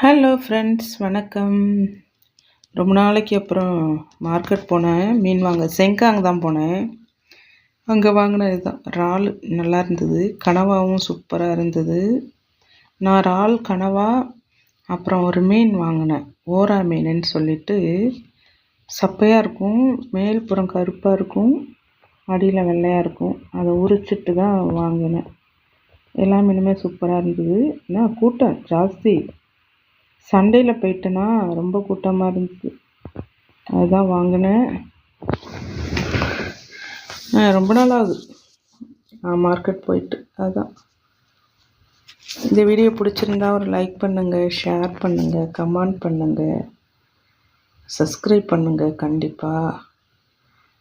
Hello friends வணக்கம். ரொம்ப நாளைக்கு அப்புறம் மார்க்கெட் போனேன். மீன் வாங்க செங்காங் தான் போனேன். அங்கே வாங்கினது தான் இறால் நல்லா இருந்தது. கனவாவும் சூப்பராக இருந்தது. நான் இறால் கனவா அப்புறம் ஒரு மீன் வாங்கினேன். ஓரா மீனுன்னு சொல்லிட்டு சப்பையாக இருக்கும். மேல் புறம் கருப்பாக இருக்கும். அடியில் வெள்ளையாக இருக்கும். அதை உரிச்சிட்டு தான் வாங்கினேன். எல்லா மீனுமே சூப்பராக இருந்தது. ஆனால் கூட்டம் ஜாஸ்தி. சண்டேயில் போயிட்டேன்னா ரொம்ப கூட்டமாக இருந்துச்சு. அதுதான் வாங்கினேன். ரொம்ப நாள் ஆகுது. நான் மார்க்கெட் போயிட்டு அதுதான் இந்த வீடியோ பிடிச்சிருந்தா ஒரு லைக் பண்ணுங்கள் ஷேர் பண்ணுங்கள் கமெண்ட் பண்ணுங்கள் சப்ஸ்கிரைப் பண்ணுங்கள் கண்டிப்பாக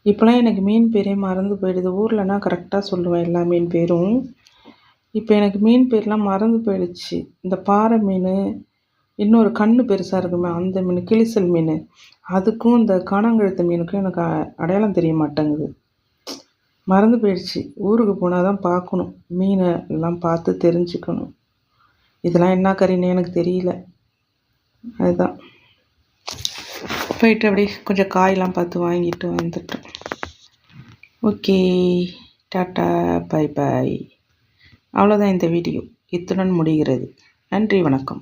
இப்போலாம் எனக்கு மீன் பேரே மறந்து போயிடுது. ஊர்லனா கரெக்டாக சொல்லுவேன் எல்லா மீன் பேரும். இப்போ எனக்கு மீன் பேர்லாம் மறந்து போயிடுச்சு. இந்த பாறை மீன் இன்னொரு கண்ணு பெருசாக இருக்குமே அந்த மீன் கிளிசல் மீன். அதுக்கும் இந்த காணாங்கழுத்து மீனுக்கும் எனக்கு அடையாளம் தெரிய மாட்டேங்குது. மறந்து போயிடுச்சு. ஊருக்கு போனால் தான் பார்க்கணும். மீனை எல்லாம் பார்த்து தெரிஞ்சுக்கணும். இதெல்லாம் என்ன கறின்னு எனக்கு தெரியல. அதுதான். போயிட்டு அப்படியே கொஞ்சம் காயெல்லாம் பார்த்து வாங்கிட்டு வந்துட்டோம் ஓகே. டாட்டா பை பாய் அவ்வளோதான் இந்த வீடியோ. இத்துடன் முடிகிறது. நன்றி வணக்கம்.